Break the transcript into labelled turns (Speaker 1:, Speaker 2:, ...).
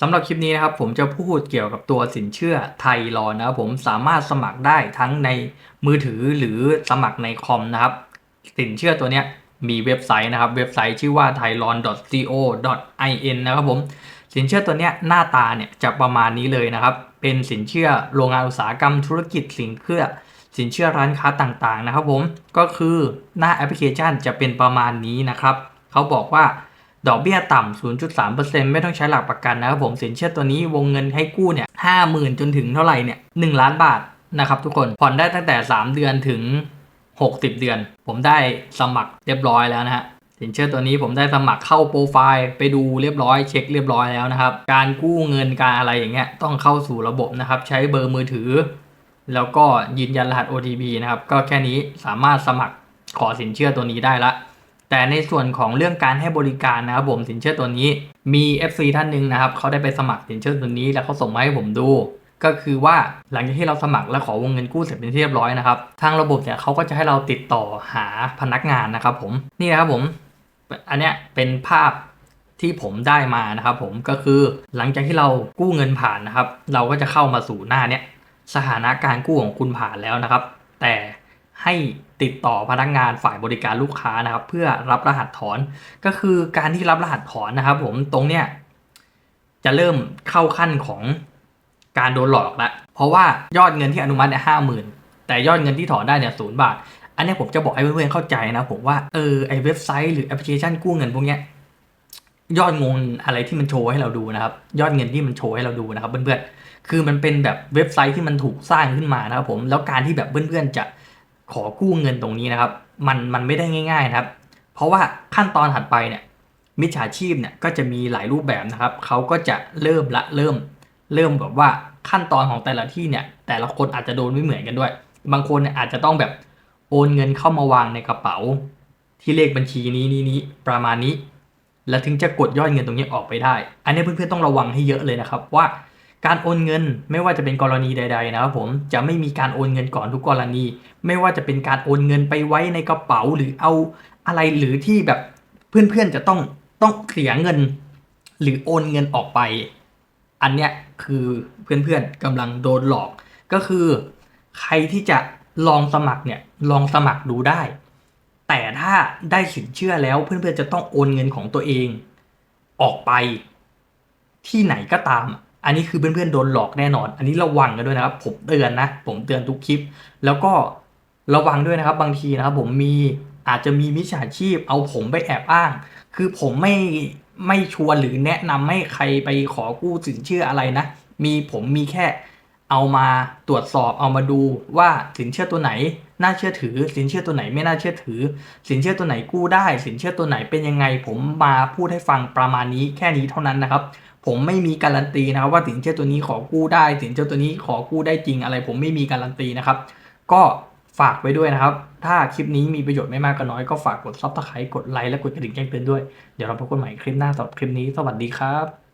Speaker 1: สำหรับคลิปนี้นะครับผมจะพูดเกี่ยวกับตัวสินเชื่อไทยรอนะครับผมสามารถสมัครได้ทั้งในมือถือหรือสมัครในคอมนะครับ สินเชื่อตัวเนี้ยมีเว็บไซต์นะครับ เว็บไซต์ชื่อว่า thairon.co.in นะครับผมสินเชื่อตัวเนี้ยหน้าตาเนี่ยจะประมาณนี้เลยนะครับ เป็นสินเชื่อโรงงานอุตสาหกรรมธุรกิจสินเชื่อสินเชื่อร้านค้าต่างๆนะครับผมก็คือหน้าแอปพลิเคชันจะเป็นประมาณนี้นะครับเขาบอกว่า ดอกเบี้ยต่ำ 0.3%ไม่ต้องใช้หลักประกันนะครับผมสินเชื่อตัวนี้วงเงินให้กู้เนี่ย50,000จนถึงเท่าไหร่เนี่ย1ล้านบาทนะครับทุกคนผ่อนได้ตั้งแต่ 3 เดือนถึง 60 เดือน ผมได้สมัครเรียบร้อยแล้วนะฮะสินเชื่อตัวนี้ผมได้สมัครเข้าโปรไฟล์ไปดูเรียบร้อยเช็คเรียบร้อยแล้วนะครับ การกู้เงินการอะไรอย่างเงี้ยต้องเข้าสู่ระบบนะครับ ใช้เบอร์มือถือ แล้วก็ยืนยันรหัส OTP นะครับ ก็แค่นี้สามารถสมัครขอสินเชื่อตัวนี้ได้ละ แต่ในส่วนของเรื่องการให้บริการนะครับผมสินเชื่อตัวนี้มี FC ท่านหนึ่งนะครับเขาได้ไปสมัครสินเชื่อตัวนี้แล้วเขาส่งมาให้ผมดู ก็คือว่าหลังจากที่เราสมัครและขอวงเงินกู้เสร็จเป็นที่เรียบร้อยนะครับทางระบบเนี่ยเขาก็จะให้เราติดต่อหาพนักงานนะครับผมนี่นะครับผมอันเนี้ยเป็นภาพที่ผมได้มานะครับผมก็คือหลังจากที่เรากู้เงินผ่านนะครับ เราก็จะเข้ามาสู่หน้าเนี้ยสถานะการกู้ของคุณผ่านแล้วนะครับ แต่ ให้ติดต่อพนักงานฝ่ายบริการลูกค้านะครับ เพื่อรับรหัสถอนก็คือการที่รับรหัสถอนนะครับ ผมตรงเนี้ยจะเริ่มเข้าขั้นของการโดนหลอกละเพราะว่ายอดเงินที่อนุมัติเนี่ยห้าหมื่นแต่ยอดเงินที่ถอนได้เนี่ยศูนย์บาท อันนี้ผมจะบอกให้เพื่อนๆเข้าใจนะผมว่าเออไอเว็บไซต์หรือแอปพลิเคชันกู้เงินพวกเนี้ยยอดเงินอะไรที่มันโชว์ให้เราดูนะครับ ยอดเงินที่มันโชว์ให้เราดูนะครับเพื่อนๆคือมันเป็นแบบเว็บไซต์ที่มันถูกสร้างขึ้นมานะครับผมแล้วการที่แบบเพื่อนๆจะ ขอกู้เงินตรงนี้นะครับ มันมันไม่ได้ง่าย ๆนะครับ เพราะว่าขั้นตอนถัดไปเนี่ยมิจฉาชีพเนี่ยก็จะมีหลายรูปแบบนะครับเขาก็จะเริ่มละเริ่ม เริ่มแบบว่าขั้นตอนของแต่ละที่เนี่ย แต่ละคนอาจจะโดนไม่เหมือนกันด้วย บางคนเนี่ยอาจจะต้องแบบโอนเงินเข้ามาวางในกระเป๋า ที่เลขบัญชีนี้นี้นี้ประมาณนี้ แล้วถึงจะกดยอดเงินตรงนี้ออกไปได้ อันนี้เพื่อนๆต้องระวังให้เยอะเลยนะครับว่า การโอนเงินไม่ว่าจะเป็นกรณีใด ๆ นะครับผมจะไม่มีการโอนเงินก่อนทุกกรณี ไม่ว่าจะเป็นการโอนเงินไปไว้ในกระเป๋าหรือเอาอะไรหรือที่แบบเพื่อนๆจะต้องต้องเสียเงิน หรือโอนเงินออกไป อันเนี้ยคือเพื่อนๆกำลังโดนหลอก ก็คือ ใครที่จะลองสมัครเนี่ยลองสมัครดูได้ แต่ถ้าได้สินเชื่อแล้วเพื่อนๆจะต้องโอนเงินของตัวเอง ออกไป ที่ไหนก็ตาม อันนี้คือเพื่อนๆโดนหลอกแน่นอน อันนี้ระวังกันด้วยนะครับ ผมเตือนนะ ผมเตือนทุกคลิป แล้วก็ระวังด้วยนะครับ บางทีนะครับ ผมมีอาจจะมีมิจฉาชีพเอาผมไปแอบอ้าง คือผมไม่ไม่ชวนหรือแนะนำให้ใครไปขอกู้สินเชื่ออะไรนะ มีผมมีแค่ เอามาตรวจสอบเอามาดูว่าสินเชื่อตัวไหนน่าเชื่อถือ สินเชื่อตัวไหนไม่น่าเชื่อถือ สินเชื่อตัวไหนกู้ได้ สินเชื่อตัวไหนเป็นยังไง ผมมาพูดให้ฟังประมาณนี้แค่นี้เท่านั้นนะครับ ผมไม่มีการันตีนะครับว่าสินเชื่อตัวนี้ขอกู้ได้ สินเชื่อตัวนี้ขอกู้ได้จริงอะไร ผมไม่มีการันตีนะครับ ก็ฝากไว้ด้วยนะครับ ถ้าคลิปนี้มีประโยชน์ไม่มากก็น้อยก็ฝากกดซับสไครต์กดไลค์และกดกระดิ่งแจ้งเตือนด้วย เดี๋ยวเราพบกันใหม่คลิปหน้าสำหรับคลิปนี้ สวัสดีครับ